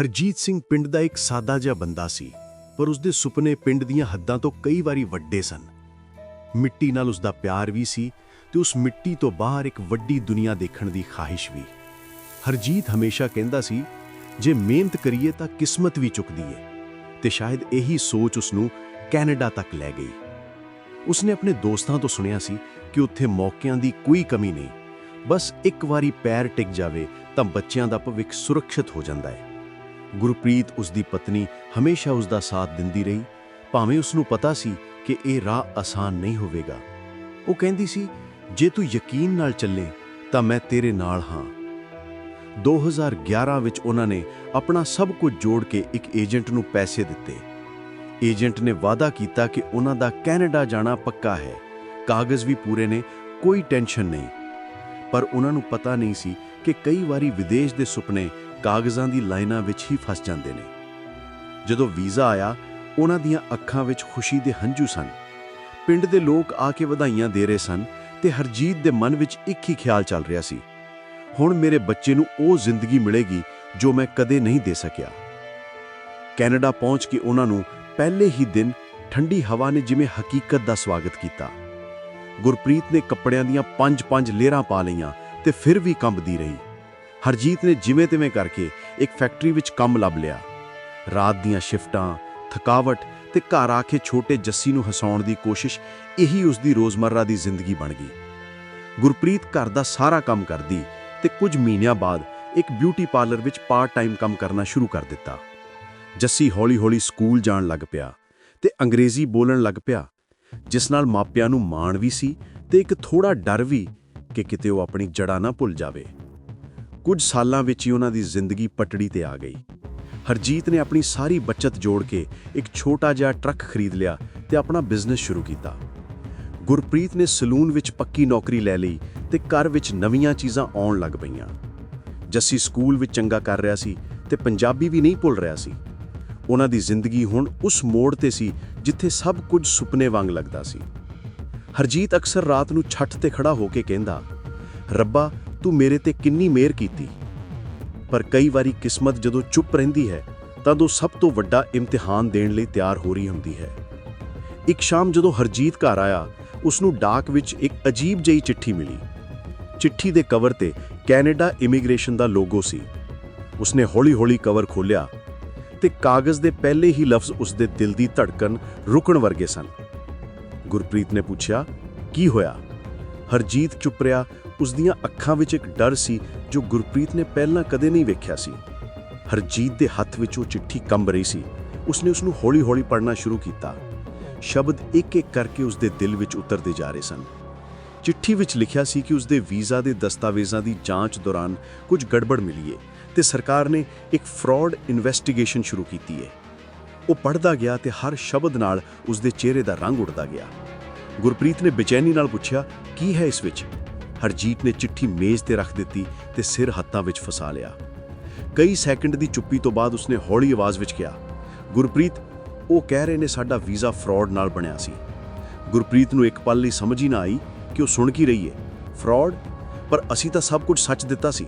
ਹਰਜੀਤ ਸਿੰਘ ਪਿੰਡ ਦਾ ਇੱਕ ਸਾਦਾ ਜਿਹਾ ਬੰਦਾ ਸੀ, ਪਰ ਉਸਦੇ ਸੁਪਨੇ ਪਿੰਡ ਦੀਆਂ ਹੱਦਾਂ ਤੋਂ ਕਈ ਵਾਰੀ ਵੱਡੇ ਸਨ। ਮਿੱਟੀ ਨਾਲ ਉਸਦਾ ਪਿਆਰ ਵੀ ਸੀ ਤੇ ਉਸ ਮਿੱਟੀ ਤੋਂ ਬਾਹਰ ਇੱਕ ਵੱਡੀ ਦੁਨੀਆ ਦੇਖਣ ਦੀ ਖਾਹਿਸ਼ ਵੀ। ਹਰਜੀਤ ਹਮੇਸ਼ਾ ਕਹਿੰਦਾ ਸੀ, ਜੇ ਮਿਹਨਤ ਕਰੀਏ ਤਾਂ ਕਿਸਮਤ ਵੀ ਚੁੱਕਦੀ ਏ। ਤੇ ਸ਼ਾਇਦ ਇਹੀ ਸੋਚ ਉਸ ਨੂੰ ਕੈਨੇਡਾ ਤੱਕ ਲੈ ਗਈ। ਉਸਨੇ ਆਪਣੇ ਦੋਸਤਾਂ ਤੋਂ ਸੁਣਿਆ ਸੀ ਕਿ ਉੱਥੇ ਮੌਕਿਆਂ ਦੀ ਕੋਈ ਕਮੀ ਨਹੀਂ। ਬਸ ਇੱਕ ਵਾਰੀ ਪੈਰ ਟਿਕ ਜਾਵੇ ਤਾਂ ਬੱਚਿਆਂ ਦਾ ਭਵਿੱਖ ਸੁਰੱਖਿਅਤ ਹੋ ਜਾਂਦਾ ਹੈ ਗੁਰਪ੍ਰੀਤ ਉਸ ਦੀ ਪਤਨੀ ਹਮੇਸ਼ਾ ਉਸ ਦਾ ਸਾਥ ਦਿੰਦੀ ਰਹੀ। ਭਾਵੇਂ ਉਸ ਨੂੰ ਪਤਾ ਸੀ ਕਿ ਇਹ ਰਾਹ ਆਸਾਨ ਨਹੀਂ ਹੋਵੇਗਾ। ਉਹ ਕਹਿੰਦੀ ਸੀ, ਜੇ ਤੂੰ ਯਕੀਨ ਨਾਲ ਚੱਲੇ, ਤਾਂ ਮੈਂ ਤੇਰੇ ਨਾਲ ਹਾਂ। 2011 ਵਿੱਚ ਉਹਨਾਂ ਨੇ ਆਪਣਾ ਸਭ ਕੁਝ ਜੋੜ ਕੇ ਇੱਕ ਏਜੰਟ ਨੂੰ ਪੈਸੇ ਦਿੱਤੇ। ਏਜੰਟ ਨੇ ਵਾਅਦਾ ਕੀਤਾ ਕਿ ਉਹਨਾਂ ਦਾ ਕੈਨੇਡਾ ਜਾਣਾ ਪੱਕਾ ਹੈ। ਕਾਗਜ਼ ਵੀ ਪੂਰੇ ਨੇ, ਕੋਈ ਟੈਨਸ਼ਨ ਨਹੀਂ। ਪਰ ਉਹਨਾਂ ਨੂੰ ਪਤਾ ਨਹੀਂ ਸੀ ਕਿ ਕਈ ਵਾਰੀ ਵਿਦੇਸ਼ ਦੇ ਸੁਪਨੇ ਕਾਗਜ਼ਾਂ ਦੀ ਲਾਈਨਾਂ ਵਿੱਚ ਹੀ ਫਸ ਜਾਂਦੇ ਨੇ। ਜਦੋਂ ਵੀਜ਼ਾ ਆਇਆ, ਉਹਨਾਂ ਦੀਆਂ ਅੱਖਾਂ ਵਿੱਚ ਖੁਸ਼ੀ ਦੇ ਹੰਝੂ ਸਨ। ਪਿੰਡ ਦੇ ਲੋਕ ਆ ਕੇ ਵਧਾਈਆਂ ਦੇ ਰਹੇ ਸਨ ਤੇ ਹਰਜੀਤ ਦੇ ਮਨ ਵਿੱਚ ਇੱਕ ਹੀ ਖਿਆਲ ਚੱਲ ਰਿਹਾ ਸੀ। ਹੁਣ ਮੇਰੇ ਬੱਚੇ ਨੂੰ ਉਹ ਜ਼ਿੰਦਗੀ ਮਿਲੇਗੀ ਜੋ ਮੈਂ ਕਦੇ ਨਹੀਂ ਦੇ ਸਕਿਆ। ਕੈਨੇਡਾ ਪਹੁੰਚ ਕੇ ਉਹਨਾਂ ਨੂੰ ਪਹਿਲੇ ਹੀ ਦਿਨ ਠੰਡੀ ਹਵਾ ਨੇ ਜਿਵੇਂ ਹਕੀਕਤ ਦਾ ਸਵਾਗਤ ਕੀਤਾ। ਗੁਰਪ੍ਰੀਤ ਨੇ ਕੱਪੜਿਆਂ ਦੀਆਂ ਪੰਜ-ਪੰਜ ਲੇਰਾਂ ਪਾ ਲਈਆਂ ਤੇ ਫਿਰ ਵੀ ਕੰਬਦੀ ਰਹੀ। ਹਰਜੀਤ ਨੇ ਜਿਵੇਂ ਤਿਵੇਂ ਕਰਕੇ ਇੱਕ ਫੈਕਟਰੀ ਵਿੱਚ ਕੰਮ ਲੱਭ ਲਿਆ। ਰਾਤ ਦੀਆਂ ਸ਼ਿਫਟਾਂ, ਥਕਾਵਟ ਤੇ ਘਰ ਆ ਕੇ ਛੋਟੇ ਜੱਸੀ ਨੂੰ ਹਸਾਉਣ ਦੀ ਕੋਸ਼ਿਸ਼, ਇਹੀ ਉਸ ਦੀ ਰੋਜ਼ਮਰਰਾ ਦੀ ਜ਼ਿੰਦਗੀ ਬਣ ਗਈ। ਗੁਰਪ੍ਰੀਤ ਘਰ ਦਾ ਸਾਰਾ ਕੰਮ ਕਰਦੀ ਤੇ ਕੁਝ ਮਹੀਨਿਆਂ ਬਾਅਦ ਇੱਕ ਬਿਊਟੀ ਪਾਰਲਰ ਵਿੱਚ ਪਾਰਟ ਟਾਈਮ ਕੰਮ ਕਰਨਾ ਸ਼ੁਰੂ ਕਰ ਦਿੱਤਾ। ਜੱਸੀ ਹੌਲੀ-ਹੌਲੀ ਸਕੂਲ ਜਾਣ ਲੱਗ ਪਿਆ ਤੇ ਅੰਗਰੇਜ਼ੀ ਬੋਲਣ ਲੱਗ ਪਿਆ, ਜਿਸ ਨਾਲ ਮਾਪਿਆਂ ਨੂੰ ਮਾਣ ਵੀ ਸੀ ਤੇ ਇੱਕ ਥੋੜਾ ਡਰ ਵੀ ਕਿ ਕਿਤੇ ਉਹ ਆਪਣੀ ਜੜਾ ਨਾ ਭੁੱਲ ਜਾਵੇ। ਕੁਝ ਸਾਲਾਂ ਵਿੱਚ ਹੀ ਉਹਨਾਂ ਦੀ ਜ਼ਿੰਦਗੀ ਪਟੜੀ ਤੇ ਆ ਗਈ। ਹਰਜੀਤ ਨੇ ਆਪਣੀ ਸਾਰੀ ਬਚਤ ਜੋੜ ਕੇ ਇੱਕ ਛੋਟਾ ਜਿਹਾ ਟਰੱਕ ਖਰੀਦ ਲਿਆ ਤੇ ਆਪਣਾ ਬਿਜ਼ਨਸ ਸ਼ੁਰੂ ਕੀਤਾ। ਗੁਰਪ੍ਰੀਤ ਨੇ ਸਲੂਨ ਵਿੱਚ ਪੱਕੀ ਨੌਕਰੀ ਲੈ ਲਈ ਤੇ ਘਰ ਵਿੱਚ ਨਵੀਆਂ ਚੀਜ਼ਾਂ ਆਉਣ ਲੱਗ ਪਈਆਂ। ਜੱਸੀ ਸਕੂਲ ਵਿੱਚ ਚੰਗਾ ਕਰ ਰਿਹਾ ਸੀ ਤੇ ਪੰਜਾਬੀ ਵੀ ਨਹੀਂ ਭੁੱਲ ਰਿਹਾ ਸੀ। ਉਹਨਾਂ ਦੀ ਜ਼ਿੰਦਗੀ ਹੁਣ ਉਸ ਮੋੜ ਤੇ ਸੀ ਜਿੱਥੇ ਸਭ ਕੁਝ ਸੁਪਨੇ ਵਾਂਗ ਲੱਗਦਾ ਸੀ। ਹਰਜੀਤ ਅਕਸਰ ਰਾਤ ਨੂੰ ਛੱਤ ਤੇ ਖੜਾ ਹੋ ਕੇ ਕਹਿੰਦਾ, ਰੱਬਾ ਤੂੰ ਮੇਰੇ ਤੇ ਕਿੰਨੀ ਮਿਹਰ ਕੀਤੀ। ਪਰ ਕਈ ਵਾਰੀ ਕਿਸਮਤ ਜਦੋਂ ਚੁੱਪ ਰਹਿੰਦੀ ਹੈ, ਤਾਂ ਉਹ ਸਭ ਤੋਂ ਵੱਡਾ ਇਮਤਿਹਾਨ ਦੇਣ ਲਈ ਤਿਆਰ ਹੋ ਰਹੀ ਹੁੰਦੀ ਹੈ। ਇੱਕ ਸ਼ਾਮ ਜਦੋਂ ਹਰਜੀਤ ਘਰ ਆਇਆ ਉਸ ਨੂੰ ਡਾਕ ਵਿੱਚ ਇੱਕ ਅਜੀਬ ਜਿਹੀ ਚਿੱਠੀ ਮਿਲੀ। ਚਿੱਠੀ ਦੇ ਕਵਰ ਤੇ ਕੈਨੇਡਾ ਇਮੀਗ੍ਰੇਸ਼ਨ ਦਾ ਲੋਗੋ ਸੀ। ਉਸਨੇ ਹੌਲੀ-ਹੌਲੀ ਕਵਰ ਖੋਲ੍ਹਿਆ ਤੇ ਕਾਗਜ਼ ਦੇ ਪਹਿਲੇ ਹੀ ਲਫ਼ਜ਼ ਉਸਦੇ ਦਿਲ ਦੀ ਧੜਕਨ ਰੁਕਣ ਵਰਗੇ ਸਨ। ਗੁਰਪ੍ਰੀਤ ਨੇ ਪੁੱਛਿਆ, ਕੀ ਹੋਇਆ? ਹਰਜੀਤ ਚੁੱਪ ਰਿਹਾ ਉਸ ਦੀਆਂ ਅੱਖਾਂ ਵਿੱਚ ਇੱਕ ਡਰ ਸੀ ਜੋ ਗੁਰਪ੍ਰੀਤ ਨੇ ਪਹਿਲਾਂ ਕਦੇ ਨਹੀਂ ਵੇਖਿਆ ਸੀ। ਹਰਜੀਤ ਦੇ ਹੱਥ ਵਿੱਚ ਉਹ ਚਿੱਠੀ ਕੰਬ ਰਹੀ ਸੀ। ਉਸਨੇ ਉਸ ਨੂੰ ਹੌਲੀ-ਹੌਲੀ ਪੜ੍ਹਨਾ ਸ਼ੁਰੂ ਕੀਤਾ। ਸ਼ਬਦ ਇੱਕ-ਇੱਕ ਕਰਕੇ ਉਸਦੇ ਦਿਲ ਵਿੱਚ ਉਤਰਦੇ ਜਾ ਰਹੇ ਸਨ। ਚਿੱਠੀ ਵਿੱਚ ਲਿਖਿਆ ਸੀ ਕਿ ਉਸਦੇ ਵੀਜ਼ਾ ਦੇ ਦਸਤਾਵੇਜ਼ਾਂ ਦੀ ਜਾਂਚ ਦੌਰਾਨ ਕੁਝ ਗੜਬੜ ਮਿਲੀ ਹੈ ਤੇ ਸਰਕਾਰ ਨੇ ਇੱਕ ਫਰਾਡ ਇਨਵੈਸਟੀਗੇਸ਼ਨ ਸ਼ੁਰੂ ਕੀਤੀ ਹੈ ਉਹ ਪੜ੍ਹਦਾ ਗਿਆ ਤੇ ਹਰ ਸ਼ਬਦ ਨਾਲ ਉਸਦੇ ਚਿਹਰੇ ਦਾ ਰੰਗ ਉੱਡਦਾ ਗਿਆ। ਗੁਰਪ੍ਰੀਤ ਨੇ ਬੇਚੈਨੀ ਨਾਲ ਪੁੱਛਿਆ, ਕੀ ਹੈ ਇਸ ਵਿੱਚ? ਹਰਜੀਤ ਨੇ ਚਿੱਠੀ ਮੇਜ਼ ਤੇ ਰੱਖ ਦਿੱਤੀ ਤੇ ਸਿਰ ਹੱਥਾਂ ਵਿੱਚ ਫਸਾ ਲਿਆ। ਕਈ ਸੈਕਿੰਡ ਦੀ ਚੁੱਪੀ ਤੋਂ ਬਾਅਦ ਉਸਨੇ ਹੌਲੀ ਆਵਾਜ਼ ਵਿੱਚ ਕਿਹਾ, ਗੁਰਪ੍ਰੀਤ, ਉਹ ਕਹਿ ਰਹੇ ਨੇ ਸਾਡਾ ਵੀਜ਼ਾ ਫਰਾਡ ਨਾਲ ਬਣਿਆ ਸੀ। ਗੁਰਪ੍ਰੀਤ ਨੂੰ ਇੱਕ ਪਲ ਲਈ ਸਮਝ ਹੀ ਨਾ ਆਈ ਕਿ ਉਹ ਸੁਣ ਕੀ ਰਹੀ ਹੈ ਫਰਾਡ? ਪਰ ਅਸੀਂ ਤਾਂ ਸਭ ਕੁਝ ਸੱਚ ਦਿੱਤਾ ਸੀ।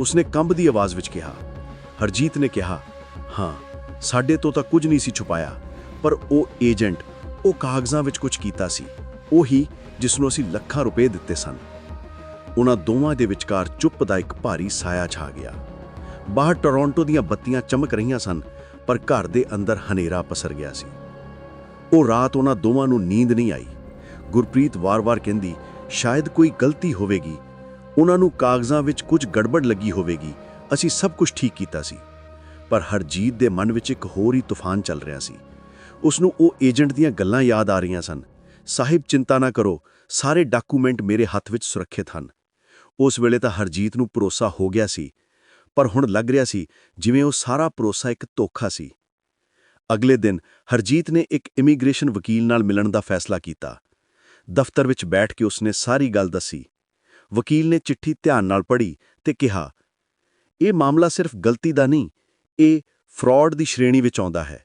ਉਸਨੇ ਕੰਬਦੀ ਆਵਾਜ਼ ਵਿੱਚ ਕਿਹਾ। ਹਰਜੀਤ ਨੇ ਕਿਹਾ, ਹਾਂ, ਸਾਡੇ ਤੋਂ ਤਾਂ ਕੁਝ ਨਹੀਂ ਸੀ ਛੁਪਾਇਆ, ਪਰ ਉਹ ਏਜੰਟ, ਉਹ ਕਾਗਜ਼ਾਂ ਵਿੱਚ ਕੁਝ ਕੀਤਾ ਸੀ। ਉਹੀ ਜਿਸ ਨੂੰ ਅਸੀਂ ਲੱਖਾਂ ਰੁਪਏ ਦਿੱਤੇ ਸਨ। ਉਹਨਾਂ ਦੋਵਾਂ ਦੇ ਵਿਚਕਾਰ ਚੁੱਪ ਦਾ ਇੱਕ ਭਾਰੀ ਸਾਇਆ ਛਾ ਗਿਆ। ਬਾਹਰ ਟੋਰਾਂਟੋ ਦੀਆਂ ਬੱਤੀਆਂ ਚਮਕ ਰਹੀਆਂ ਸਨ, ਪਰ ਘਰ ਦੇ ਅੰਦਰ ਹਨੇਰਾ ਪਸਰ ਗਿਆ ਸੀ। ਉਹ ਰਾਤ ਉਹਨਾਂ ਦੋਵਾਂ ਨੂੰ ਨੀਂਦ ਨਹੀਂ ਆਈ। ਗੁਰਪ੍ਰੀਤ ਵਾਰ-ਵਾਰ ਕਹਿੰਦੀ, ਸ਼ਾਇਦ ਕੋਈ ਗਲਤੀ ਹੋਵੇਗੀ। ਉਹਨਾਂ ਨੂੰ ਕਾਗਜ਼ਾਂ ਵਿੱਚ ਕੁਝ ਗੜਬੜ ਲੱਗੀ ਹੋਵੇਗੀ। ਅਸੀਂ ਸਭ ਕੁਝ ਠੀਕ ਕੀਤਾ ਸੀ। ਪਰ ਹਰਜੀਤ ਦੇ ਮਨ ਵਿੱਚ ਇੱਕ ਹੋਰ ਹੀ ਤੂਫਾਨ ਚੱਲ ਰਿਹਾ ਸੀ। ਉਸ ਨੂੰ ਉਹ ਏਜੰਟ ਦੀਆਂ ਗੱਲਾਂ ਯਾਦ ਆ ਰਹੀਆਂ ਸਨ। ਸਾਹਿਬ, ਚਿੰਤਾ ਨਾ ਕਰੋ। ਸਾਰੇ ਡਾਕੂਮੈਂਟ ਮੇਰੇ ਹੱਥ ਵਿੱਚ ਸੁਰੱਖਿਅਤ ਹਨ। ਉਸ ਵੇਲੇ ਤਾਂ ਹਰਜੀਤ ਨੂੰ ਭਰੋਸਾ ਹੋ ਗਿਆ ਸੀ, ਪਰ ਹੁਣ ਲੱਗ ਰਿਹਾ ਸੀ ਜਿਵੇਂ ਉਹ ਸਾਰਾ ਭਰੋਸਾ ਇੱਕ ਧੋਖਾ ਸੀ। ਅਗਲੇ ਦਿਨ ਹਰਜੀਤ ਨੇ ਇੱਕ ਇਮੀਗ੍ਰੇਸ਼ਨ ਵਕੀਲ ਨਾਲ ਮਿਲਣ ਦਾ ਫੈਸਲਾ ਕੀਤਾ। ਦਫ਼ਤਰ ਵਿੱਚ ਬੈਠ ਕੇ ਉਸਨੇ ਸਾਰੀ ਗੱਲ ਦੱਸੀ। ਵਕੀਲ ਨੇ ਚਿੱਠੀ ਧਿਆਨ ਨਾਲ ਪੜ੍ਹੀ ਤੇ ਕਿਹਾ, ਇਹ ਮਾਮਲਾ ਸਿਰਫ ਗਲਤੀ ਦਾ ਨਹੀਂ, ਇਹ ਫਰਾਡ ਦੀ ਸ਼੍ਰੇਣੀ ਵਿੱਚ ਆਉਂਦਾ ਹੈ।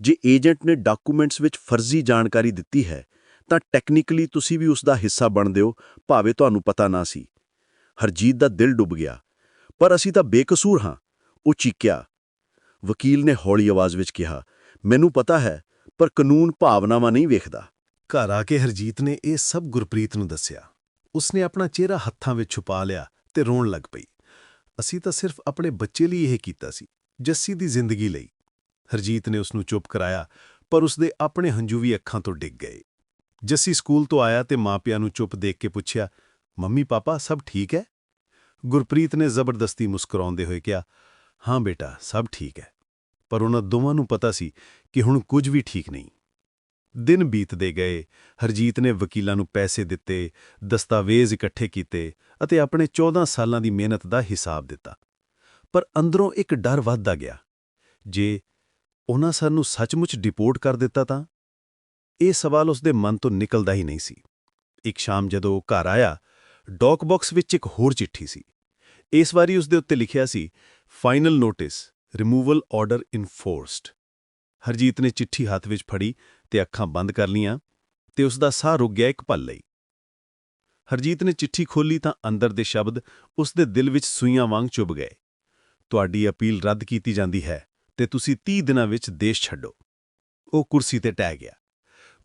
ਜੇ ਏਜੰਟ ਨੇ ਡਾਕੂਮੈਂਟਸ ਵਿੱਚ ਫਰਜ਼ੀ ਜਾਣਕਾਰੀ ਦਿੱਤੀ ਹੈ, ਤਾਂ ਟੈਕਨੀਕਲੀ ਤੁਸੀਂ ਵੀ ਉਸ ਦਾ ਹਿੱਸਾ ਬਣਦੇ ਹੋ, ਭਾਵੇਂ ਤੁਹਾਨੂੰ ਪਤਾ ਨਾ ਸੀ। ਹਰਜੀਤ ਦਾ ਦਿਲ ਡੁੱਬ ਗਿਆ। ਪਰ ਅਸੀਂ ਤਾਂ ਬੇਕਸੂਰ ਹਾਂ, ਉਹ ਚੀਕਿਆ। ਵਕੀਲ ਨੇ ਹੌਲੀ ਆਵਾਜ਼ ਵਿੱਚ ਕਿਹਾ, ਮੈਨੂੰ ਪਤਾ ਹੈ, ਪਰ ਕਾਨੂੰਨ ਭਾਵਨਾਵਾਂ ਨਹੀਂ ਵੇਖਦਾ। ਘਰ ਆ ਕੇ ਹਰਜੀਤ ਨੇ ਇਹ ਸਭ ਗੁਰਪ੍ਰੀਤ ਨੂੰ ਦੱਸਿਆ। ਉਸਨੇ ਆਪਣਾ ਚਿਹਰਾ ਹੱਥਾਂ ਵਿੱਚ ਛੁਪਾ ਲਿਆ ਤੇ ਰੋਣ ਲੱਗ ਪਈ। ਅਸੀਂ ਤਾਂ ਸਿਰਫ ਆਪਣੇ ਬੱਚੇ ਲਈ ਇਹ ਕੀਤਾ ਸੀ, ਜੱਸੀ ਦੀ ਜ਼ਿੰਦਗੀ ਲਈ। ਹਰਜੀਤ ਨੇ ਉਸ ਨੂੰ ਚੁੱਪ ਕਰਾਇਆ, ਪਰ ਉਸਦੇ ਆਪਣੇ ਹੰਝੂ ਵੀ ਅੱਖਾਂ ਤੋਂ ਡਿੱਗ ਗਏ। ਜੱਸੀ ਸਕੂਲ ਤੋਂ ਆਇਆ ਤੇ ਮਾਪਿਆਂ ਨੂੰ ਚੁੱਪ ਦੇਖ ਕੇ ਪੁੱਛਿਆ ਮੰਮੀ ਪਾਪਾ ਸਭ ਠੀਕ ਹੈ? ਗੁਰਪ੍ਰੀਤ ਨੇ ਜ਼ਬਰਦਸਤੀ ਮੁਸਕਰਾਉਂਦੇ ਹੋਏ ਕਿਹਾ, ਹਾਂ ਬੇਟਾ, ਸਭ ਠੀਕ ਹੈ। ਪਰ ਉਹਨਾਂ ਦੋਵਾਂ ਨੂੰ ਪਤਾ ਸੀ ਕਿ ਹੁਣ ਕੁਝ ਵੀ ਠੀਕ ਨਹੀਂ। ਦਿਨ ਬੀਤਦੇ ਗਏ, ਹਰਜੀਤ ਨੇ ਵਕੀਲਾਂ ਨੂੰ ਪੈਸੇ ਦਿੱਤੇ, ਦਸਤਾਵੇਜ਼ ਇਕੱਠੇ ਕੀਤੇ ਅਤੇ ਆਪਣੇ 14 ਸਾਲਾਂ ਦੀ ਮਿਹਨਤ ਦਾ ਹਿਸਾਬ ਦਿੱਤਾ। ਪਰ ਅੰਦਰੋਂ ਇੱਕ ਡਰ ਵੱਧਦਾ ਗਿਆ। ਜੇ ਉਹਨਾਂ ਸਾਨੂੰ ਸੱਚਮੁੱਚ ਡਿਪੋਰਟ ਕਰ ਦਿੱਤਾ ਤਾਂ? ਇਹ ਸਵਾਲ ਉਸਦੇ ਮਨ ਤੋਂ ਨਿਕਲਦਾ ਹੀ ਨਹੀਂ ਸੀ। ਇੱਕ ਸ਼ਾਮ ਜਦੋਂ ਉਹ ਘਰ ਆਇਆ ਡੌਕ ਬਾਕਸ ਵਿੱਚ ਇੱਕ ਹੋਰ ਚਿੱਠੀ ਸੀ। ਇਸ ਵਾਰੀ ਉਸਦੇ ਉੱਤੇ ਲਿਖਿਆ ਸੀ final notice removal order enforced Harjeet ਨੇ ਚਿੱਠੀ ਹੱਥ ਵਿੱਚ ਫੜੀ ਤੇ ਅੱਖਾਂ ਬੰਦ ਕਰ ਲੀਆਂ ਤੇ ਉਸ ਦਾ ਸਾਹ ਰੁਕ ਗਿਆ ਇੱਕ ਪਲ ਲਈ। ਹਰਜੀਤ ਨੇ ਚਿੱਠੀ ਖੋਲੀ ਤਾਂ ਅੰਦਰ ਦੇ ਸ਼ਬਦ ਉਸ ਦੇ ਦਿਲ ਵਿੱਚ ਸੂਈਆਂ ਵਾਂਗ ਚੁੱਭ ਗਏ। ਤੁਹਾਡੀ ਅਪੀਲ ਰੱਦ ਕੀਤੀ ਜਾਂਦੀ ਹੈ ਤੇ ਤੁਸੀਂ 30 ਦਿਨਾਂ ਵਿੱਚ ਦੇਸ਼ ਛੱਡੋ। ਉਹ ਕੁਰਸੀ ਤੇ ਟਹਿ ਗਿਆ।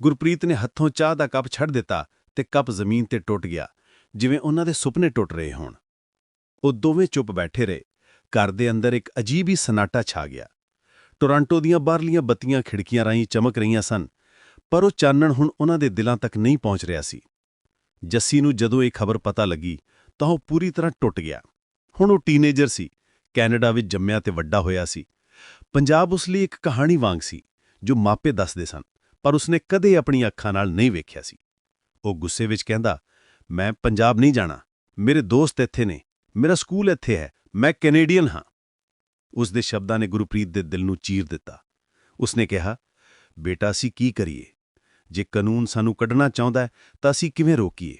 ਗੁਰਪ੍ਰੀਤ ਨੇ ਹੱਥੋਂ ਚਾਹ ਦਾ ਕੱਪ ਛੱਡ ਦਿੱਤਾ ਤੇ ਕੱਪ ਜ਼ਮੀਨ ਤੇ ਟੁੱਟ ਗਿਆ ਜਿਵੇਂ ਉਹਨਾਂ ਦੇ ਸੁਪਨੇ ਟੁੱਟ ਰਹੇ ਹੋਣ। ਉਹ ਦੋਵੇਂ ਚੁੱਪ ਬੈਠੇ ਰਹੇ। ਘਰ ਦੇ ਅੰਦਰ ਇੱਕ ਅਜੀਬ ਹੀ ਸਨਾਟਾ ਛਾ ਗਿਆ। ਟੋਰਾਂਟੋ ਦੀਆਂ ਬਾਹਰਲੀਆਂ ਬੱਤੀਆਂ ਖਿੜਕੀਆਂ ਰਾਹੀਂ ਚਮਕ ਰਹੀਆਂ ਸਨ, ਪਰ ਉਹ ਚਾਨਣ ਹੁਣ ਉਹਨਾਂ ਦੇ ਦਿਲਾਂ ਤੱਕ ਨਹੀਂ ਪਹੁੰਚ ਰਿਹਾ ਸੀ। ਜੱਸੀ ਨੂੰ ਜਦੋਂ ਇਹ ਖਬਰ ਪਤਾ ਲੱਗੀ, ਤਾਂ ਉਹ ਪੂਰੀ ਤਰ੍ਹਾਂ ਟੁੱਟ ਗਿਆ। ਹੁਣ ਉਹ ਟੀਨੇਜਰ ਸੀ, ਕੈਨੇਡਾ ਵਿੱਚ ਜੰਮਿਆ ਤੇ ਵੱਡਾ ਹੋਇਆ ਸੀ। ਪੰਜਾਬ ਉਸ ਲਈ ਇੱਕ ਕਹਾਣੀ ਵਾਂਗ ਸੀ, ਜੋ ਮਾਪੇ ਦੱਸਦੇ ਸਨ, ਪਰ ਉਸਨੇ ਕਦੇ ਆਪਣੀਆਂ ਅੱਖਾਂ ਨਾਲ ਨਹੀਂ ਵੇਖਿਆ ਸੀ। ਉਹ ਗੁੱਸੇ ਵਿੱਚ ਕਹਿੰਦਾ ਮੈਂ ਪੰਜਾਬ ਨਹੀਂ ਜਾਣਾ। ਮੇਰੇ ਦੋਸਤ ਇੱਥੇ ਨੇ। ਮੇਰਾ ਸਕੂਲ ਇੱਥੇ ਹੈ। ਮੈਂ ਕੈਨੇਡੀਅਨ ਹਾਂ। ਉਸ ਦੇ ਸ਼ਬਦਾਂ ਨੇ ਗੁਰਪ੍ਰੀਤ ਦੇ ਦਿਲ ਨੂੰ ਚੀਰ ਦਿੱਤਾ। ਉਸਨੇ ਕਿਹਾ, ਬੇਟਾ, ਅਸੀਂ ਕੀ ਕਰੀਏ? ਜੇ ਕਾਨੂੰਨ ਸਾਨੂੰ ਕੱਢਣਾ ਚਾਹੁੰਦਾ ਤਾਂ ਅਸੀਂ ਕਿਵੇਂ ਰੋਕੀਏ?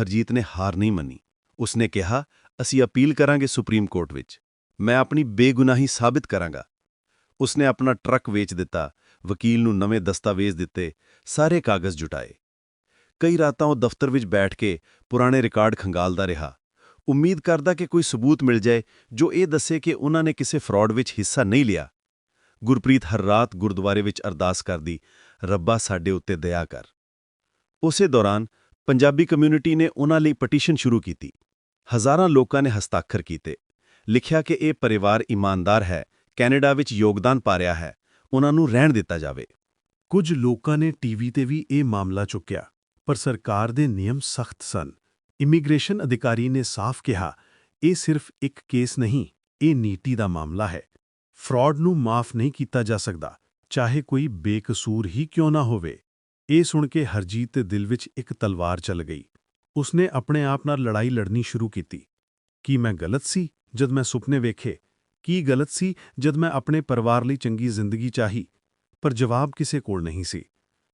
ਹਰਜੀਤ ਨੇ ਹਾਰ ਨਹੀਂ ਮੰਨੀ। ਉਸਨੇ ਕਿਹਾ, ਅਸੀਂ ਅਪੀਲ ਕਰਾਂਗੇ ਸੁਪਰੀਮ ਕੋਰਟ ਵਿੱਚ। ਮੈਂ ਆਪਣੀ ਬੇਗੁਨਾਹੀ ਸਾਬਿਤ ਕਰਾਂਗਾ। ਉਸਨੇ ਆਪਣਾ ਟਰੱਕ ਵੇਚ ਦਿੱਤਾ। ਵਕੀਲ ਨੂੰ ਨਵੇਂ ਦਸਤਾਵੇਜ਼ ਦਿੱਤੇ। ਸਾਰੇ ਕਾਗਜ਼ ਜੁਟਾਏ। ਕਈ ਰਾਤਾਂ ਉਹ ਦਫ਼ਤਰ ਵਿੱਚ ਬੈਠ ਕੇ ਪੁਰਾਣੇ ਰਿਕਾਰਡ ਖੰਗਾਲਦਾ ਰਿਹਾ। ਉਮੀਦ ਕਰਦਾ ਕਿ ਕੋਈ ਸਬੂਤ ਮਿਲ ਜਾਏ ਜੋ ਇਹ ਦੱਸੇ ਕਿ ਉਹਨਾਂ ਨੇ ਕਿਸੇ ਫਰਾਡ ਵਿੱਚ ਹਿੱਸਾ ਨਹੀਂ ਲਿਆ। ਗੁਰਪ੍ਰੀਤ ਹਰ ਰਾਤ ਗੁਰਦੁਆਰੇ ਵਿੱਚ ਅਰਦਾਸ ਕਰਦੀ, ਰੱਬਾ ਸਾਡੇ ਉੱਤੇ ਦਇਆ ਕਰ। ਉਸੇ ਦੌਰਾਨ ਪੰਜਾਬੀ ਕਮਿਊਨਿਟੀ ਨੇ ਉਹਨਾਂ ਲਈ ਪਟੀਸ਼ਨ ਸ਼ੁਰੂ ਕੀਤੀ। ਹਜ਼ਾਰਾਂ ਲੋਕਾਂ ਨੇ ਹਸਤਾਖਰ ਕੀਤੇ। ਲਿਖਿਆ ਕਿ ਇਹ ਪਰਿਵਾਰ ਇਮਾਨਦਾਰ ਹੈ, ਕੈਨੇਡਾ ਵਿੱਚ ਯੋਗਦਾਨ ਪਾ ਰਿਹਾ ਹੈ, ਉਹਨਾਂ ਨੂੰ ਰਹਿਣ ਦਿੱਤਾ ਜਾਵੇ। ਕੁਝ ਲੋਕਾਂ ਨੇ ਟੀਵੀ ਤੇ ਵੀ ਇਹ ਮਾਮਲਾ ਚੁੱਕਿਆ। ਪਰ ਸਰਕਾਰ ਦੇ ਨਿਯਮ ਸਖਤ ਸਨ। ਇਮੀਗ੍ਰੇਸ਼ਨ ਅਧਿਕਾਰੀ ਨੇ ਸਾਫ਼ ਕਿਹਾ, ਇਹ ਸਿਰਫ ਇੱਕ ਕੇਸ ਨਹੀਂ, ਇਹ ਨੀਤੀ ਦਾ ਮਾਮਲਾ ਹੈ। ਫਰਾਡ ਨੂੰ ਮਾਫ ਨਹੀਂ ਕੀਤਾ ਜਾ ਸਕਦਾ, ਚਾਹੇ ਕੋਈ ਬੇਕਸੂਰ ਹੀ ਕਿਉਂ ਨਾ ਹੋਵੇ। ਇਹ ਸੁਣ ਕੇ ਹਰਜੀਤ ਦੇ ਦਿਲ ਵਿੱਚ ਇੱਕ ਤਲਵਾਰ ਚੱਲ ਗਈ। ਉਸਨੇ ਆਪਣੇ ਆਪ ਨਾਲ ਲੜਾਈ ਲੜਨੀ ਸ਼ੁਰੂ ਕੀਤੀ। ਕੀ ਮੈਂ ਗਲਤ ਸੀ, ਜਦ ਮੈਂ ਸੁਪਨੇ ਵੇਖੇ? ਕੀ ਗਲਤ ਸੀ, ਜਦ ਮੈਂ ਆਪਣੇ ਪਰਿਵਾਰ ਲਈ ਚੰਗੀ ਜ਼ਿੰਦਗੀ ਚਾਹੀ? ਪਰ ਜਵਾਬ ਕਿਸੇ ਕੋਲ ਨਹੀਂ ਸੀ।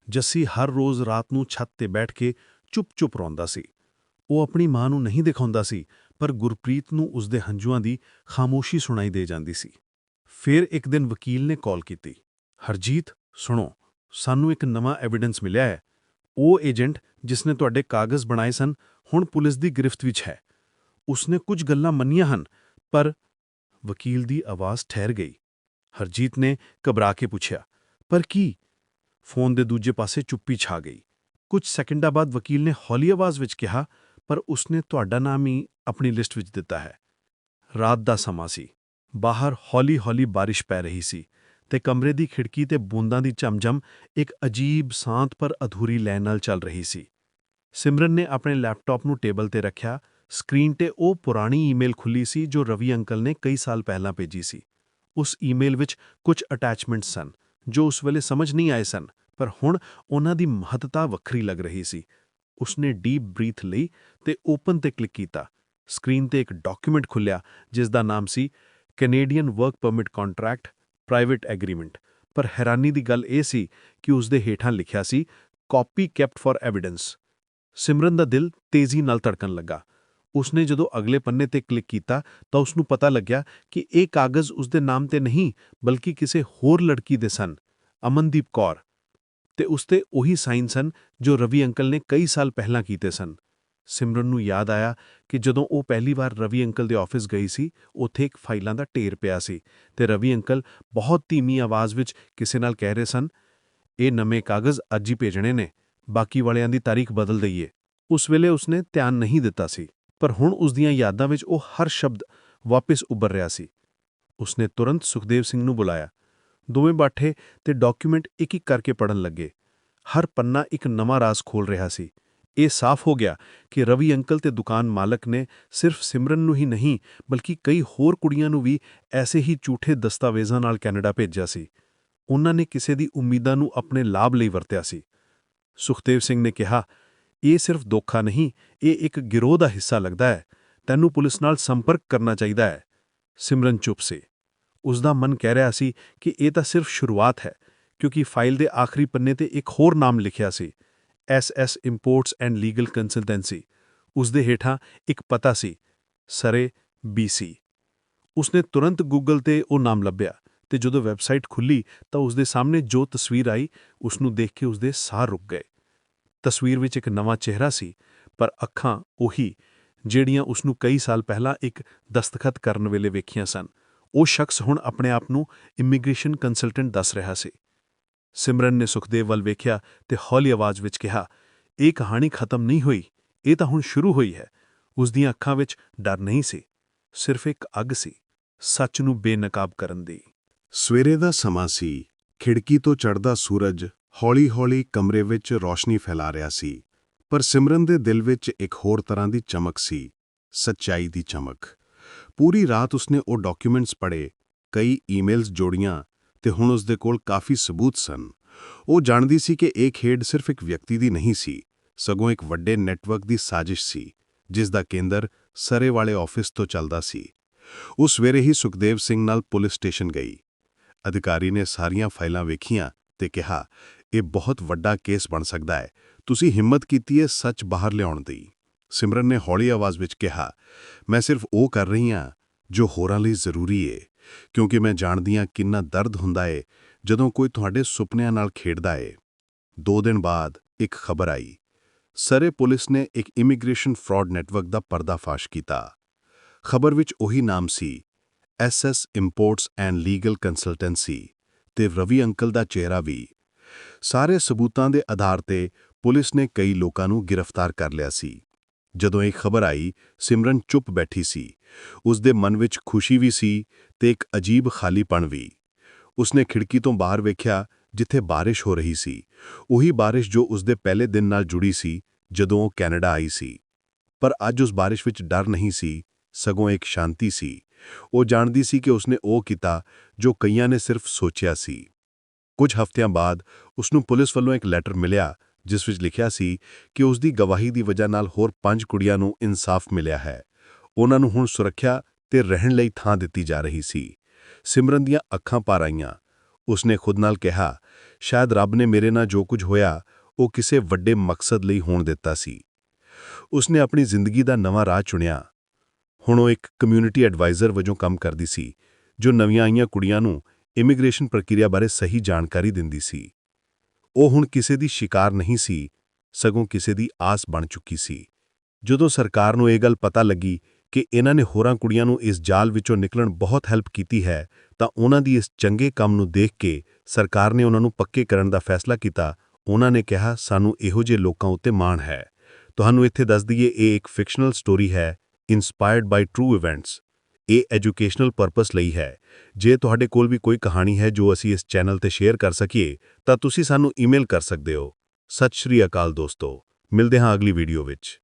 ਜੱਸੀ ਹਰ ਰੋਜ਼ ਰਾਤ ਨੂੰ ਛੱਤ ਤੇ ਬੈਠ ਕੇ ਚੁੱਪ-ਚੁੱਪ ਰੋਂਦਾ ਸੀ। ਉਹ ਆਪਣੀ ਮਾਂ ਨੂੰ ਨਹੀਂ ਦਿਖਾਉਂਦਾ ਸੀ, ਪਰ ਗੁਰਪ੍ਰੀਤ ਨੂੰ ਉਸਦੇ ਹੰਝੂਆਂ ਦੀ ਖਾਮੋਸ਼ੀ ਸੁਣਾਈ ਦੇ ਜਾਂਦੀ ਸੀ। ਫਿਰ ਇੱਕ ਦਿਨ ਵਕੀਲ ਨੇ ਕਾਲ ਕੀਤੀ, ਹਰਜੀਤ, ਸੁਣੋ, ਸਾਨੂੰ ਇੱਕ ਨਵਾਂ ਐਵੀਡੈਂਸ ਮਿਲਿਆ ਹੈ। ਉਹ ਏਜੰਟ ਜਿਸਨੇ ਤੁਹਾਡੇ ਕਾਗਜ਼ ਬਣਾਏ ਸਨ, ਹੁਣ ਪੁਲਿਸ ਦੀ ਗ੍ਰਿਫਤ ਵਿੱਚ ਹੈ। ਉਸਨੇ ਕੁਝ ਗੱਲਾਂ ਮੰਨੀਆਂ ਹਨ, ਪਰ ਵਕੀਲ ਦੀ ਆਵਾਜ਼ ਠਹਿਰ ਗਈ। ਹਰਜੀਤ ਨੇ ਘਬਰਾ ਕੇ ਪੁੱਛਿਆ, ਪਰ ਕੀ? ਫੋਨ ਦੇ ਦੂਜੇ ਪਾਸੇ ਚੁੱਪੀ ਛਾ ਗਈ। ਕੁਝ ਸੈਕਿੰਡਾਂ ਬਾਅਦ ਵਕੀਲ ਨੇ ਹੌਲੀ ਆਵਾਜ਼ ਵਿੱਚ ਕਿਹਾ, ਪਰ ਉਸਨੇ ਤੁਹਾਡਾ ਨਾਮ ਹੀ ਆਪਣੀ ਲਿਸਟ ਵਿੱਚ ਦਿੱਤਾ ਹੈ। ਰਾਤ ਦਾ ਸਮਾਂ ਸੀ। ਬਾਹਰ ਹੌਲੀ-ਹੌਲੀ ਬਾਰਿਸ਼ ਪੈ ਰਹੀ ਸੀ ਤੇ ਕਮਰੇ ਦੀ ਖਿੜਕੀ ਤੇ ਬੂੰਦਾਂ ਦੀ ਝਮਝਮ ਇੱਕ ਅਜੀਬ ਸ਼ਾਂਤ ਪਰ ਅਧੂਰੀ ਲੈਣ ਨਾਲ ਚੱਲ ਰਹੀ ਸੀ। ਸਿਮਰਨ ਨੇ ਆਪਣੇ ਲੈਪਟਾਪ ਨੂੰ ਟੇਬਲ ਤੇ ਰੱਖਿਆ। ਸਕਰੀਨ ਤੇ ਉਹ ਪੁਰਾਣੀ ਈਮੇਲ ਖੁੱਲੀ ਸੀ ਜੋ ਰਵੀ ਅੰਕਲ ਨੇ ਕਈ ਸਾਲ ਪਹਿਲਾਂ ਭੇਜੀ ਸੀ। ਉਸ ਈਮੇਲ ਵਿੱਚ ਕੁਝ ਅਟੈਚਮੈਂਟਸ ਸਨ ਜੋ ਉਸ ਵੇਲੇ ਸਮਝ ਨਹੀਂ ਆਏ ਸਨ। ਪਰ ਹੁਣ ਉਹਨਾਂ ਦੀ ਮਹੱਤਤਾ ਵੱਖਰੀ ਲੱਗ ਰਹੀ ਸੀ। ਉਸਨੇ ਡੀਪ ਬਰੀਥ ਲਈ ਤੇ ਓਪਨ ਤੇ ਕਲਿੱਕ ਕੀਤਾ। ਸਕਰੀਨ ਤੇ ਇੱਕ ਡਾਕੂਮੈਂਟ ਖੁੱਲਿਆ ਜਿਸ ਦਾ ਨਾਮ ਸੀ Canadian work permit contract, private agreement. ਪਰ ਹੈਰਾਨੀ ਦੀ ਗੱਲ ਇਹ ਸੀ ਕਿ ਉਸ ਦੇ ਹੇਠਾਂ ਲਿਖਿਆ ਸੀ, copy kept for evidence. Simran ਦਾ ਦਿਲ ਤੇਜ਼ੀ ਨਾਲ ਧੜਕਣ ਲੱਗਾ। ਉਸਨੇ ਜਦੋਂ ਅਗਲੇ ਪੰਨੇ ਤੇ ਕਲਿੱਕ ਕੀਤਾ ਤਾਂ ਉਸ ਨੂੰ ਪਤਾ ਲੱਗਿਆ ਕਿ ਇਹ ਕਾਗਜ਼ ਉਸ ਦੇ ਨਾਮ ਤੇ ਨਹੀਂ, ਬਲਕਿ ਕਿਸੇ ਹੋਰ ਲੜਕੀ ਦੇ ਸਨ, ਅਮਨਦੀਪ ਕੌਰ। ਤੇ ਉਸ ਤੇ ਉਹੀ ਸਾਈਨ ਸਨ ਜੋ ਰਵੀ ਅੰਕਲ ਨੇ ਕਈ ਸਾਲ ਪਹਿਲਾਂ ਕੀਤੇ ਸਨ। ਸਿਮਰਨ ਨੂੰ ਯਾਦ ਆਇਆ ਕਿ ਜਦੋਂ ਉਹ ਪਹਿਲੀ ਵਾਰ ਰਵੀ ਅੰਕਲ ਦੇ ਆਫਿਸ ਗਈ ਸੀ, ਉੱਥੇ ਇੱਕ ਫਾਈਲਾਂ ਦਾ ਢੇਰ ਪਿਆ ਸੀ ਤੇ ਰਵੀ ਅੰਕਲ ਬਹੁਤ ਧੀਮੀ ਆਵਾਜ਼ ਵਿੱਚ ਕਿਸੇ ਨਾਲ ਕਹਿ ਰਹੇ ਸਨ, ਇਹ ਨਵੇਂ ਕਾਗਜ਼ ਅੱਜ ਹੀ ਭੇਜਣੇ ਨੇ, ਬਾਕੀ ਵਾਲਿਆਂ ਦੀ ਤਾਰੀਖ ਬਦਲ ਦਈਏ। ਉਸ ਵੇਲੇ ਉਸਨੇ ਧਿਆਨ ਨਹੀਂ ਦਿੱਤਾ ਸੀ, ਪਰ ਹੁਣ ਉਸ ਦੀਆਂ ਯਾਦਾਂ ਵਿੱਚ ਉਹ ਹਰ ਸ਼ਬਦ ਵਾਪਸ ਉੱਭਰ ਰਿਹਾ ਸੀ। ਉਸਨੇ ਤੁਰੰਤ ਸੁਖਦੇਵ ਸਿੰਘ ਨੂੰ ਬੁਲਾਇਆ। ਦੋਵੇਂ ਬਾਠੇ ਤੇ ਡਾਕੂਮੈਂਟ ਇੱਕ ਇੱਕ ਕਰਕੇ ਪੜਨ ਲੱਗੇ। ਹਰ ਪੰਨਾ ਇੱਕ ਨਵਾਂ ਰਾਜ਼ ਖੋਲ ਰਿਹਾ ਸੀ। ਇਹ ਸਾਫ਼ ਹੋ ਗਿਆ ਕਿ ਰਵੀ ਅੰਕਲ ਤੇ ਦੁਕਾਨ ਮਾਲਕ ਨੇ ਸਿਰਫ ਸਿਮਰਨ ਨੂੰ ਹੀ ਨਹੀਂ, ਬਲਕਿ ਕਈ ਹੋਰ ਕੁੜੀਆਂ ਨੂੰ ਵੀ ਐਸੇ ਹੀ ਝੂਠੇ ਦਸਤਾਵੇਜ਼ਾਂ ਨਾਲ ਕੈਨੇਡਾ ਭੇਜਿਆ ਸੀ। ਉਹਨਾਂ ਨੇ ਕਿਸੇ ਦੀ ਉਮੀਦਾਂ ਨੂੰ ਆਪਣੇ ਲਾਭ ਲਈ ਵਰਤਿਆ ਸੀ। ਸੁਖਦੇਵ ਸਿੰਘ ਨੇ ਕਿਹਾ, ਇਹ ਸਿਰਫ ਦੋਖਾ ਨਹੀਂ, ਇਹ ਇੱਕ ਗਿਰੋਹ ਦਾ ਹਿੱਸਾ ਲੱਗਦਾ ਹੈ। ਤੈਨੂੰ ਪੁਲਿਸ ਨਾਲ ਸੰਪਰਕ ਕਰਨਾ ਚਾਹੀਦਾ ਹੈ। ਸਿਮਰਨ ਚੁੱਪ ਸੀ। ਉਸ ਦਾ ਮਨ ਕਹਿ ਰਿਹਾ ਸੀ ਕਿ ਇਹ ਤਾਂ ਸਿਰਫ ਸ਼ੁਰੂਆਤ ਹੈ, ਕਿਉਂਕਿ ਫਾਈਲ ਦੇ ਆਖਰੀ ਪੰਨੇ ਤੇ ਇੱਕ ਹੋਰ ਨਾਮ ਲਿਖਿਆ ਸੀ, S imports and legal consultancy. ਉਸ ਦੇ ਹੇਠਾਂ ਇੱਕ ਪਤਾ ਸੀ, ਸਰੇ ਬੀਸੀ ਉਸਨੇ ਤੁਰੰਤ ਗੂਗਲ ਤੇ ਉਹ ਨਾਮ ਲੱਭਿਆ ਤੇ ਜਦੋਂ ਵੈਬਸਾਈਟ ਖੁੱਲੀ ਤਾਂ ਉਸ ਦੇ ਸਾਹਮਣੇ ਜੋ ਤਸਵੀਰ ਆਈ ਉਸ ਨੂੰ ਦੇਖ ਕੇ ਉਸ ਦੇ ਸਾਹ ਰੁਕ ਗਏ। ਤਸਵੀਰ ਵਿੱਚ ਇੱਕ ਨਵਾਂ ਚਿਹਰਾ ਸੀ, ਪਰ ਅੱਖਾਂ ਉਹੀ, ਜਿਹੜੀਆਂ ਉਸ ਨੂੰ ਕਈ ਸਾਲ ਪਹਿਲਾਂ ਇੱਕ ਦਸਤਖਤ ਕਰਨ ਵੇਲੇ ਵੇਖੀਆਂ ਸਨ। ਉਹ ਸ਼ਖਸ ਹੁਣ ਆਪਣੇ ਆਪ ਨੂੰ ਇਮੀਗ੍ਰੇਸ਼ਨ ਕੰਸਲਟੈਂਟ ਦੱਸ ਰਿਹਾ ਸੀ। ਸਿਮਰਨ ਨੇ ਸੁਖਦੇਵ ਵੱਲ ਵੇਖਿਆ ਤੇ ਹੌਲੀ ਆਵਾਜ਼ ਵਿੱਚ ਕਿਹਾ, ਇਹ ਕਹਾਣੀ ਖਤਮ ਨਹੀਂ ਹੋਈ, ਇਹ ਤਾਂ ਹੁਣ ਸ਼ੁਰੂ ਹੋਈ ਹੈ। ਉਸ ਦੀਆਂ ਅੱਖਾਂ ਵਿੱਚ ਡਰ ਨਹੀਂ ਸੀ, ਸਿਰਫ ਇੱਕ ਅੱਗ ਸੀ, ਸੱਚ ਨੂੰ ਬੇਨਕਾਬ ਕਰਨ ਦੀ। ਸਵੇਰੇ ਦਾ ਸਮਾਂ ਸੀ, ਖਿੜਕੀ ਤੋਂ ਚੜ੍ਹਦਾ ਸੂਰਜ ਹੌਲੀ-ਹੌਲੀ ਕਮਰੇ ਵਿੱਚ ਰੌਸ਼ਨੀ ਫੈਲਾ ਰਿਹਾ ਸੀ, ਪਰ ਸਿਮਰਨ ਦੇ ਦਿਲ ਵਿੱਚ ਇੱਕ ਹੋਰ ਤਰ੍ਹਾਂ ਦੀ ਚਮਕ ਸੀ, ਸੱਚਾਈ ਦੀ ਚਮਕ। ਪੂਰੀ ਰਾਤ ਉਸਨੇ ਉਹ ਡਾਕੂਮੈਂਟਸ ਪੜ੍ਹੇ, ਕਈ ਈਮੇਲਸ ਜੋੜੀਆਂ ਤੇ ਹੁਣ ਉਸਦੇ ਕੋਲ ਕਾਫੀ ਸਬੂਤ ਸਨ। ਉਹ ਜਾਣਦੀ ਸੀ ਕਿ ਇਹ ਖੇਡ ਸਿਰਫ ਇੱਕ ਵਿਅਕਤੀ ਦੀ ਨਹੀਂ ਸੀ, ਸਗੋਂ ਇੱਕ ਵੱਡੇ ਨੈਟਵਰਕ ਦੀ ਸਾਜ਼ਿਸ਼ ਸੀ, ਜਿਸ ਦਾ ਕੇਂਦਰ ਸਰੇ ਵਾਲੇ ਆਫਿਸ ਤੋਂ ਚੱਲਦਾ ਸੀ। ਉਸ ਸਵੇਰੇ ਹੀ ਸੁਖਦੇਵ ਸਿੰਘ ਨਾਲ ਪੁਲਿਸ ਸਟੇਸ਼ਨ ਗਈ। ਅਧਿਕਾਰੀ ਨੇ ਸਾਰੀਆਂ ਫਾਈਲਾਂ ਵੇਖੀਆਂ ਤੇ ਕਿਹਾ, ਇਹ ਬਹੁਤ ਵੱਡਾ ਕੇਸ ਬਣ ਸਕਦਾ ਹੈ। ਤੁਸੀਂ ਹਿੰਮਤ ਕੀਤੀ ਹੈ ਸੱਚ ਬਾਹਰ ਲਿਆਉਣ ਦੀ। ਸਿਮਰਨ ਨੇ ਹੌਲੀ ਆਵਾਜ਼ ਵਿੱਚ ਕਿਹਾ, ਮੈਂ ਸਿਰਫ ਉਹ ਕਰ ਰਹੀ ਹਾਂ ਜੋ ਹੋਰਾਂ ਲਈ ਜ਼ਰੂਰੀ ਏ, ਕਿਉਂਕਿ ਮੈਂ ਜਾਣਦੀ ਹਾਂ ਕਿੰਨਾ ਦਰਦ ਹੁੰਦਾ ਏ ਜਦੋਂ ਕੋਈ ਤੁਹਾਡੇ ਸੁਪਨਿਆਂ ਨਾਲ ਖੇਡਦਾ ਏ। ਦੋ ਦਿਨ ਬਾਅਦ ਇੱਕ ਖਬਰ ਆਈ। ਸਰੇ ਪੁਲਿਸ ਨੇ ਇੱਕ ਇਮੀਗ੍ਰੇਸ਼ਨ ਫਰਾਡ ਨੈਟਵਰਕ ਦਾ ਪਰਦਾਫਾਸ਼ ਕੀਤਾ। ਖਬਰ ਵਿੱਚ ਉਹੀ ਨਾਮ ਸੀ SS imports and legal consultancy ਤੇ ਰਵੀ ਅੰਕਲ ਦਾ ਚਿਹਰਾ ਵੀ। ਸਾਰੇ ਸਬੂਤਾਂ ਦੇ ਆਧਾਰ ਤੇ ਪੁਲਿਸ ਨੇ ਕਈ ਲੋਕਾਂ ਨੂੰ ਗ੍ਰਿਫਤਾਰ ਕਰ ਲਿਆ ਸੀ। ਜਦੋਂ ਇਹ ਖਬਰ ਆਈ, ਸਿਮਰਨ ਚੁੱਪ ਬੈਠੀ ਸੀ। ਉਸ ਦੇ ਮਨ ਵਿੱਚ ਖੁਸ਼ੀ ਵੀ ਸੀ ਤੇ ਇੱਕ ਅਜੀਬ ਖਾਲੀਪਣ ਵੀ। ਉਸਨੇ ਖਿੜਕੀ ਤੋਂ ਬਾਹਰ ਵੇਖਿਆ ਜਿੱਥੇ ਬਾਰਿਸ਼ ਹੋ ਰਹੀ ਸੀ। ਉਹੀ ਬਾਰਿਸ਼ ਜੋ ਉਸ ਦੇ ਪਹਿਲੇ ਦਿਨ ਨਾਲ ਜੁੜੀ ਸੀ, ਜਦੋਂ ਉਹ ਕੈਨੇਡਾ ਆਈ ਸੀ। ਪਰ ਅੱਜ ਉਸ ਬਾਰਿਸ਼ ਵਿੱਚ ਡਰ ਨਹੀਂ ਸੀ, ਸਗੋਂ ਇੱਕ ਸ਼ਾਂਤੀ ਸੀ। ਉਹ ਜਾਣਦੀ ਸੀ ਕਿ ਉਸਨੇ ਉਹ ਕੀਤਾ ਜੋ ਕਈਆਂ ਨੇ ਸਿਰਫ ਸੋਚਿਆ ਸੀ। ਕੁਝ ਹਫ਼ਤਿਆਂ ਬਾਅਦ ਉਸ ਨੂੰ ਪੁਲਿਸ ਵੱਲੋਂ ਇੱਕ ਲੈਟਰ ਮਿਲਿਆ ਜਿਸ ਵਿੱਚ ਲਿਖਿਆ ਸੀ ਕਿ ਉਸ ਦੀ ਗਵਾਹੀ ਦੀ ਵਜ੍ਹਾ ਨਾਲ ਹੋਰ ਪੰਜ ਕੁੜੀਆਂ ਨੂੰ ਇਨਸਾਫ ਮਿਲਿਆ ਹੈ। ਉਹਨਾਂ ਨੂੰ ਹੁਣ ਸੁਰੱਖਿਆ ਤੇ ਰਹਿਣ ਲਈ ਥਾਂ ਦਿੱਤੀ ਜਾ ਰਹੀ ਸੀ। ਸਿਮਰਨ ਦੀਆਂ ਅੱਖਾਂ ਭਰ ਆਈਆਂ। ਉਸਨੇ ਖੁਦ ਨਾਲ ਕਿਹਾ, ਸ਼ਾਇਦ ਰੱਬ ਨੇ ਮੇਰੇ ਨਾਲ ਜੋ ਕੁਝ ਹੋਇਆ, ਉਹ ਕਿਸੇ ਵੱਡੇ ਮਕਸਦ ਲਈ ਹੋਣ ਦਿੱਤਾ ਸੀ। ਉਸਨੇ ਆਪਣੀ ਜ਼ਿੰਦਗੀ ਦਾ ਨਵਾਂ ਰਾਹ ਚੁਣਿਆ। ਹੁਣ ਉਹ ਇੱਕ ਕਮਿਊਨਿਟੀ ਐਡਵਾਈਜ਼ਰ ਵਜੋਂ ਕੰਮ ਕਰਦੀ ਸੀ, ਜੋ ਨਵੀਆਂ ਆਈਆਂ ਕੁੜੀਆਂ ਨੂੰ ਇਮੀਗ੍ਰੇਸ਼ਨ ਪ੍ਰਕਿਰਿਆ ਬਾਰੇ ਸਹੀ ਜਾਣਕਾਰੀ ਦਿੰਦੀ ਸੀ। ਉਹ ਹੁਣ ਕਿਸੇ ਦੀ ਸ਼ਿਕਾਰ ਨਹੀਂ ਸੀ, ਸਗੋਂ ਕਿਸੇ ਦੀ ਆਸ ਬਣ ਚੁੱਕੀ ਸੀ। ਜਦੋਂ ਸਰਕਾਰ ਨੂੰ ਇਹ ਗੱਲ ਪਤਾ ਲੱਗੀ ਕਿ ਇਹਨਾਂ ਨੇ ਹੋਰਾਂ ਕੁੜੀਆਂ ਨੂੰ ਇਸ ਜਾਲ ਵਿੱਚੋਂ ਨਿਕਲਣ ਬਹੁਤ ਹੈਲਪ ਕੀਤੀ ਹੈ, ਤਾਂ ਉਹਨਾਂ ਦੀ ਇਸ ਚੰਗੇ ਕੰਮ ਨੂੰ ਦੇਖ ਕੇ ਸਰਕਾਰ ਨੇ ਉਹਨਾਂ ਨੂੰ ਪੱਕੇ ਕਰਨ ਦਾ ਫੈਸਲਾ ਕੀਤਾ। ਉਹਨਾਂ ਨੇ ਕਿਹਾ, ਸਾਨੂੰ ਇਹੋ ਜਿਹੇ ਲੋਕਾਂ ਉੱਤੇ ਮਾਣ ਹੈ। ਤੁਹਾਨੂੰ ਇੱਥੇ ਦੱਸ ਦਈਏ, ਇਹ ਇੱਕ ਫਿਕਸ਼ਨਲ ਸਟੋਰੀ ਹੈ ਇਨਸਪਾਇਰਡ ਬਾਈ ਟਰੂ ਇਵੈਂਟਸ ਇਹ ਐਜੂਕੇਸ਼ਨਲ ਪਰਪਸ ਲਈ ਹੈ। ਜੇ ਤੁਹਾਡੇ ਕੋਲ ਵੀ ਕੋਈ ਕਹਾਣੀ ਹੈ ਜੋ ਅਸੀਂ ਇਸ ਚੈਨਲ ਤੇ ਸ਼ੇਅਰ ਕਰ ਸਕੀਏ, ਤਾਂ ਤੁਸੀਂ ਸਾਨੂੰ ਈਮੇਲ ਕਰ ਸਕਦੇ ਹੋ। ਸਤਿ ਸ਼੍ਰੀ ਅਕਾਲ ਦੋਸਤੋ। ਮਿਲਦੇ ਹਾਂ ਅਗਲੀ ਵੀਡੀਓ ਵਿੱਚ।